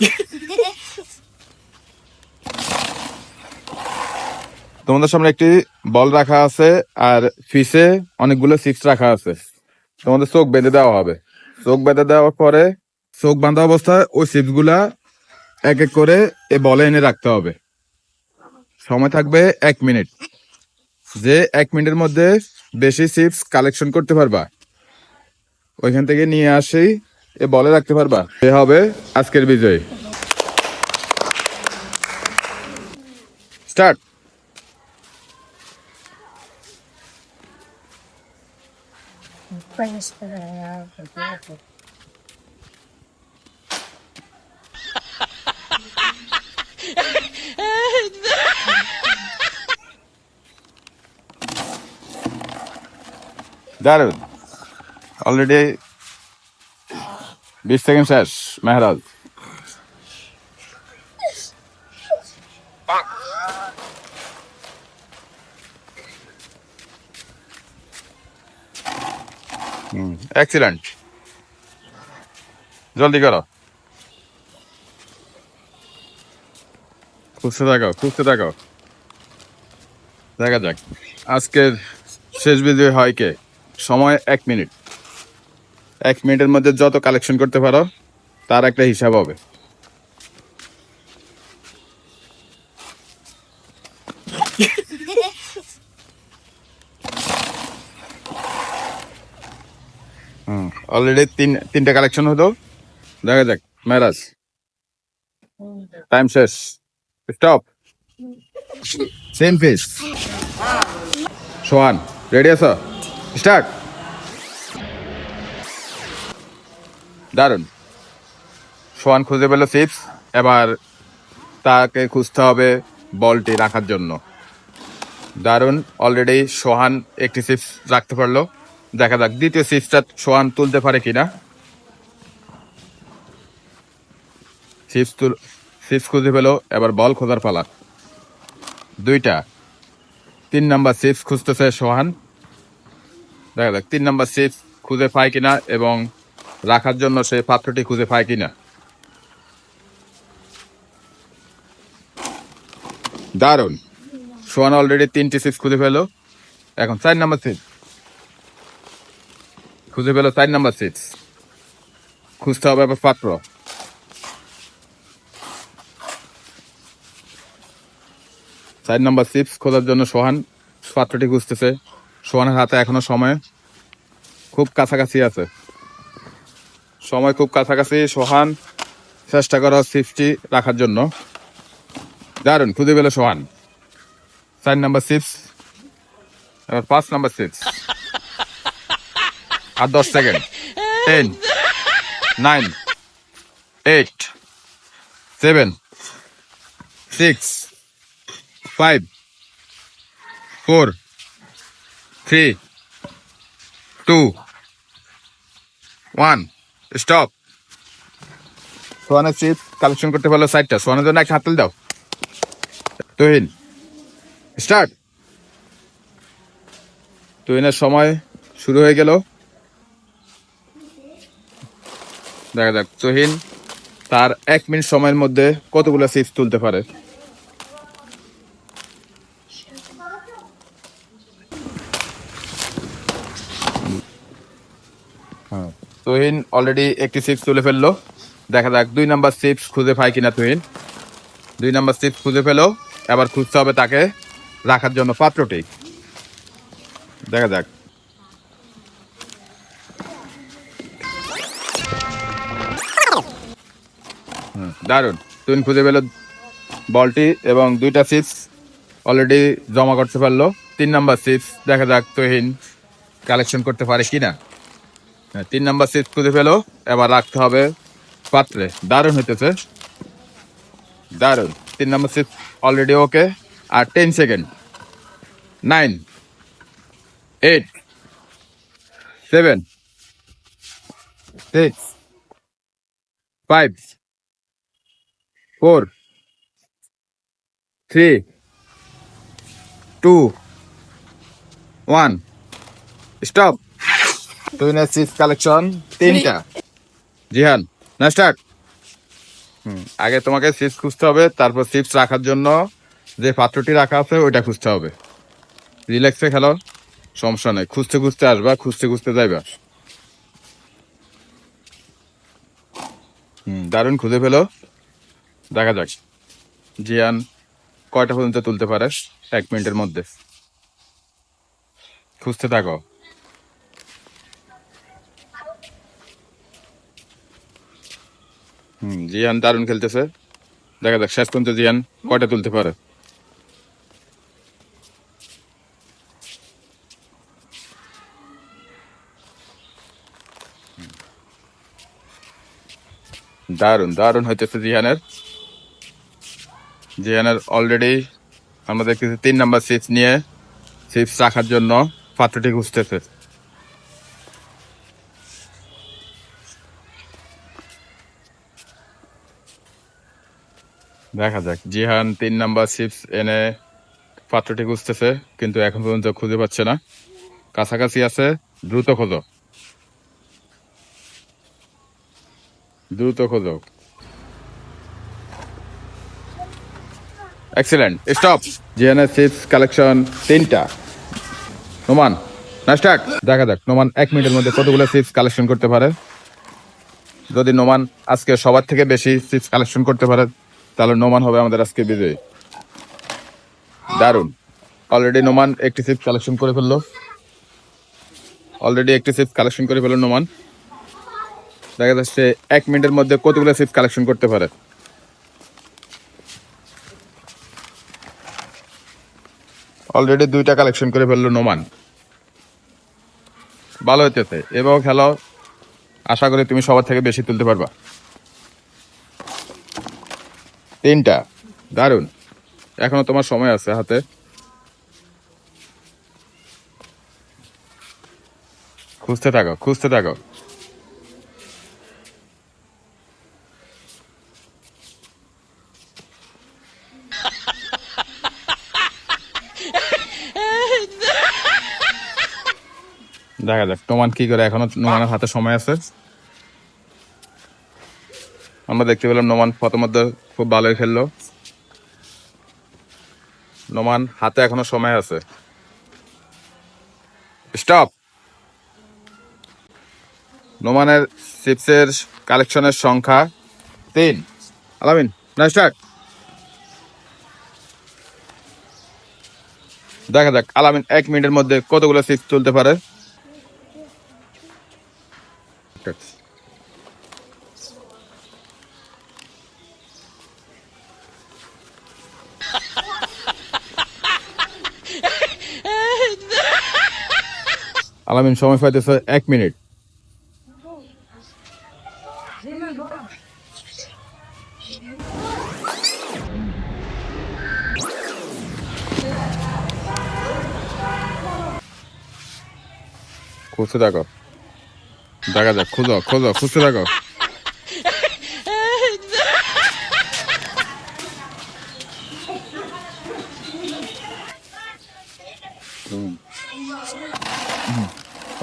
তোমাদের সামনে একটি বল রাখা আছে, আর ফিসে অনেকগুলো সিক্স রাখা আছে। তোমাদের চোখ বেঁধে দেওয়া হবে। চোখ বেঁধে দেওয়ার পরে চোখ বাঁধা অবস্থায় ওই চিপসগুলা এক এক করে এ বলে এনে রাখতে হবে। সময় থাকবে এক মিনিট। যে এক মিনিটের মধ্যে বেশি চিপস কালেকশন করতে পারবা, ওইখান থেকে নিয়ে আসি। এ বলে রাখতে পারবা? সে হবে আজকের বিজয়ী। স্টার্ট। দারুণ অলরেডি বিশ সেকেন্ড শেষ মেহরাজ এক্সিলেন্ট জলদি করো। খুঁজতে থাকো খুঁজতে থাকো। দেখা যাক। আজকের শেষ বিজয় হয় কে? সময় এক মিনিট। এক মিনিটের মধ্যে যত কালেকশন করতে পারো তার একটা হিসাব হবে। হুম অলরেডি তিন তিনটা কালেকশন হতো দেখা যাক মেরাজ। টাইম শেষ। Stop same face Sohan ready আছো? স্টার্ট দারুণ সোহান খুঁজে পেল চিপস, এবার তাকে খুঁজতে হবে বলটি রাখার জন্য। দারুণ অলরেডি সোহান একটি চিপস রাখতে পারল। দেখা যাক, দ্বিতীয় চিপসটা সোহান তুলতে পারে কিনা। চিপস তুল, চিপস খুঁজে পেল, এবার বল খোঁজার পালা। দুইটা। তিন নাম্বার চিপস খুঁজতেছে সোহান। দেখা যাক, তিন নাম্বার চিপস খুঁজে পায় কিনা এবং রাখার জন্য সে পাত্রটি খুঁজে পায় কিনা। দারুণ সোহান অলরেডি তিনটি চিপস খুঁজে পেল। এখন চার নাম্বার চিপস খুঁজে পেল চার নাম্বার চিপস খুঁজতে হবে এবার পাত্র। চার নম্বর চিপস খোঁজার জন্য সোহান পাত্রটি খুঁজতেছে। সোহানের হাতে এখনও সময়। খুব কাছাকাছি আছে। সময় খুব কাছাকাছি সোহান। চেষ্টা করো চিপসটি রাখার জন্য। দারুণ খুঁজে পেল সোহান। চার নাম্বার চিপস এবার পাঁচ নাম্বার চিপস আর দশ second ten nine eight seven six five four three, two one. Stop. সোহানের চিপ কালেকশন করতে পারল সাইডটা সোহানের জন্য একটা হাততালি দাও। তুহিন স্টার্ট তুহিনের সময় শুরু হয়ে গেল। দেখা যাক, তুহিন তার এক মিনিট সময়ের মধ্যে কতগুলো চিপস তুলতে পারে? তুহিন অলরেডি একটি চিপস তুলে ফেলল। দেখা যাক, দুই নাম্বার চিপস খুঁজে পায় কিনা তুহিন। দুই নাম্বার চিপস খুঁজে ফেলো এবার খুঁজতে হবে তাকে রাখার জন্য পাত্রটি। দেখা যাক। দারুণ তুহিন খুঁজে পেল বলটি এবং দুইটা চিপস অলরেডি জমা করতে পারল। তিন নাম্বার চিপস দেখা যাক তুহিন কালেকশন করতে পারে কিনা। তিন নাম্বার সিট খুঁজে পেল, এবার রাখতে হবে পাত্রে। দারুণ হইতেছে। দারুণ। তিন নাম্বার সিট অলরেডি ওকে আর ten second nine eight seven six five four three two one stop তুই না চিপস কালেকশন তিনটা। জিহান না হুম, আগে তোমাকে চিপস খুঁজতে হবে তারপর চিপস রাখার জন্য যে পাত্রটি রাখা আছে ওইটা খুঁজতে হবে। রিল্যাক্সে খেলো সমস্যা নেই। খুঁজতে খুঁজতে আসবা খুঁজতে খুঁজতে যাইবা। হুম দারুণ খুঁজে ফেলো দেখা যাক। জিয়ান কয়টা পর্যন্ত তুলতে পারে? এক মিনিটের মধ্যে। খুঁজতে থাকো। জিয়ান দারুণ খেলতেছে। দেখা যাক, শেষ পর্যন্ত জিয়ান কয়টা তুলতে পারে। দারুণ দারুণ হইতেছে জিহানের জিহানের অলরেডি আমরা দেখতেছি তিন নাম্বার সিপস নিয়ে সিপস রাখার জন্য পাত্রটি খুঁজতেছে। দেখা যাক। জিহান তিন নাম্বার চিপস এনে পাত্রটি খুঁজতেছে, কিন্তু এখন পর্যন্ত খুঁজে পাচ্ছে না। কাছাকাছি আছে, দ্রুত খোঁজো। দ্রুত খোঁজো। এক্সিলেন্ট স্টপ জিহানের চিপস কালেকশন তিনটা। নোমান না স্টার্ট দেখা যাক, নোমান এক মিনিটের মধ্যে কতগুলো চিপস কালেকশন করতে পারে। যদি নোমান আজকে সবার থেকে বেশি চিপস কালেকশন করতে পারে তাহলে নোমান হবে আমাদের আজকে বিজয়ী। দারুণ অলরেডি নোমান একটি চিপস কালেকশন করে ফেলল। অলরেডি একটি চিপস কালেকশন করে ফেলল নোমান। দেখা যাচ্ছে এক মিনিটের মধ্যে কতগুলো চিপস কালেকশন করতে পারে। অলরেডি দুইটা কালেকশন করে ফেলল নোমান। ভালো হইতেছে। এবার খেলো, আশা করি তুমি সবার থেকে বেশি তুলতে পারবা। তিনটা। দারুণ এখনও তোমার সময় আছে হাতে। খুঁজতে থাকো খুঁজতে থাকো। দেখা যাক, তোমার কি করে এখনও নোমানের হাতে সময় আছে? আমরা দেখতে পেলাম নোমান প্রথমত খুব ভালোই খেললো। নোমান হাতে এখনও সময় আছে। স্টপ! নোমানের চিপসের কালেকশনের সংখ্যা তিন। আলামিন দেখা যাক, আলামিন এক মিনিটের মধ্যে কতগুলো চিপস তুলতে পারে। আলামিন সময় পাইতেছে এক মিনিট। খুঁজতে থাকো। দেখা যাক খুঁজো খুঁজো খুঁজতে থাকো।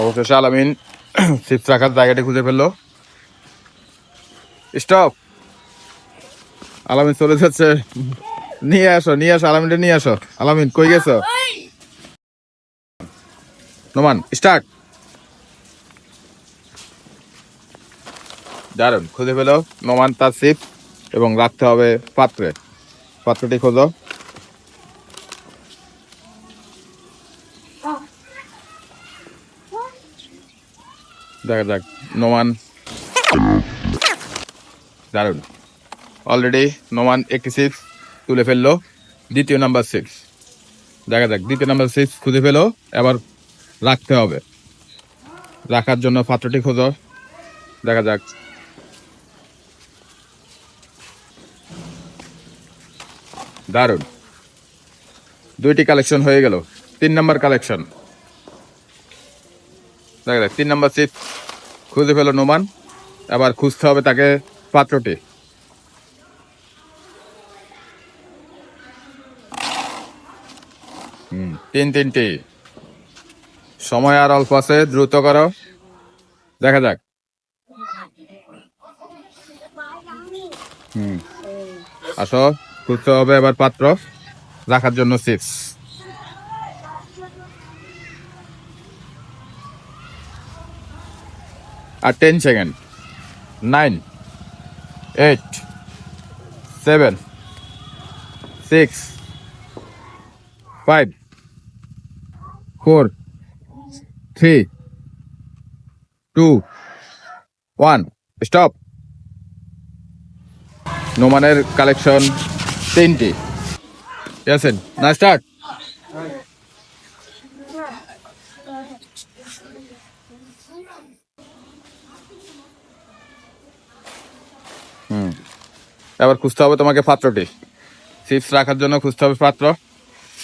অবশেষে আলামিন চিপস রাখার জায়গাটি খুঁজে ফেলল। স্টপ! আলামিন চলে যাচ্ছে। নিয়ে আসো নিয়ে আসো আলামিনটা নিয়ে আসো। আলামিন কই গেছো? নোমান, স্টার্ট! দারুণ খুঁজে ফেলো নোমান তার চিপ এবং রাখতে হবে পাত্রে। পাত্রটি খোঁজো। দেখা যাক, নোমান। দারুণ অলরেডি নোমান একটি সিক্স তুলে ফেলল, দ্বিতীয় নাম্বার সিক্স দেখা যাক, দ্বিতীয় নাম্বার সিক্স খুঁজে ফেলো এবার রাখতে হবে। রাখার জন্য পাত্রটি খোঁজো। দেখা যাক। দারুণ দুইটি কালেকশন হয়ে গেল, তিন নাম্বার কালেকশন দেখা তিন নম্বর চিপ খুঁজে ফেলো নোমান এবার খুঁজতে হবে তাকে পাত্রটি। তিন তিনটি। সময় আর অল্প আছে, দ্রুত করো। দেখা যাক। হুম, আসো, খুঁজতে হবে এবার পাত্র, রাখার জন্য চিপস আর ten second nine eight seven six five four three two one stop নোমানের collection তিনটি ইয়াসেন না স্টার্ট এবার খুঁজতে হবে তোমাকে পাত্রটি। চিপস রাখার জন্য খুঁজতে হবে পাত্র।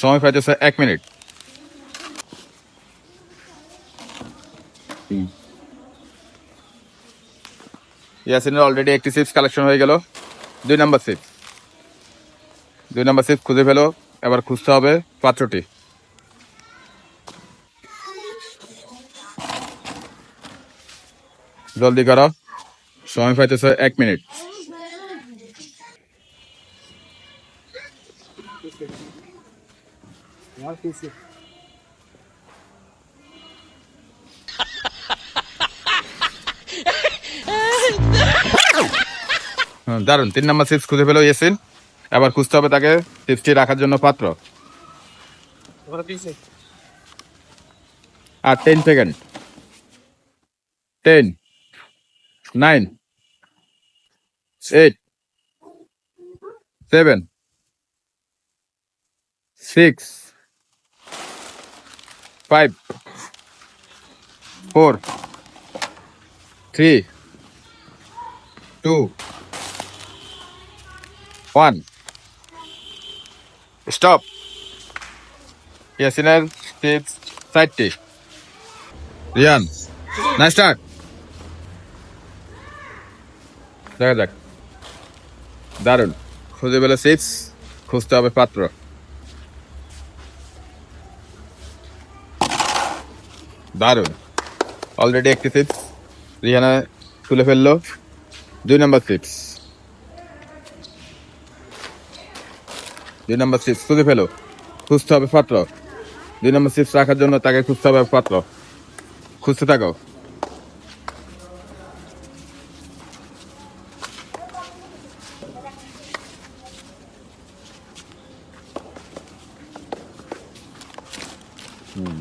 সময় পাইতেছে এক মিনিট। ইয়াসিনের অলরেডি একটি চিপস কালেকশন হয়ে গেল। দুই নাম্বার চিপস দুই নাম্বার চিপস খুঁজে ফেলো। এবার খুঁজতে হবে পাত্রটি। জলদি করো। সময় পাইতেছে এক মিনিট। হুম, দারুণ তিন নাম্বার চিপস খুঁজে ফেলো ইয়েসিন। এবার খুঁজতে হবে তাকে চিপসটি রাখার জন্য পাত্র। আর ten second ten nine eight seven six five four three two one stop ইয়াসিনের চিপস চারটি রিয়ান না স্টার্ট দেখা যাক দারুণ খুঁজে পেলে চিপস খুঁজতে হবে পাত্র। দারুণ অলরেডি একটি সিপস রিহানা তুলে ফেলল। দুই নম্বর সিপস দুই নম্বর সিপস তুলে ফেলো। খুঁজতে হবে পাত্র। দুই নম্বর সিপস রাখার জন্য তাকে খুঁজতে হবে পাত্র। খুঁজতে থাকো।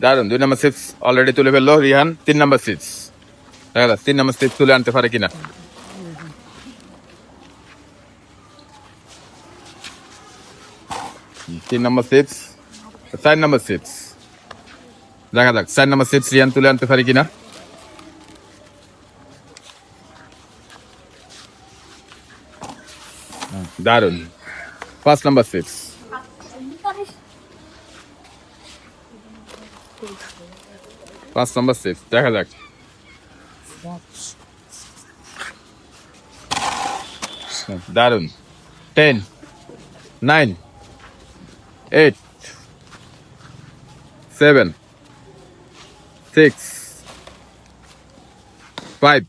দারুণ দুই নম্বর সিক্স অলরেডি তুলে ফেলল, রিহান, তিন নম্বর সিক্স দেখা যাক, তিন নম্বর সিক্স তুলে আনতে পারে কিনা। তিন নম্বর সিক্স চার নম্বর সিক্স দেখা যাক, চার নম্বর সিক্স রিয়ান তুলে আনতে পারে কিনা। দারুণ পাঁচ নম্বর সিক্স পাঁচ নম্বর সিক্স দেখা যাক। দারুণ ten nine eight seven six five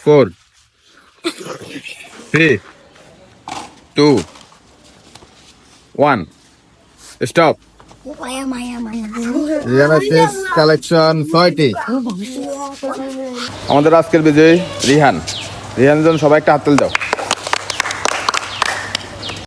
four three two one stop collection আমাদের আজকের বিজয়ী রিহান। রিহান সবাই একটা হাততাল দাও।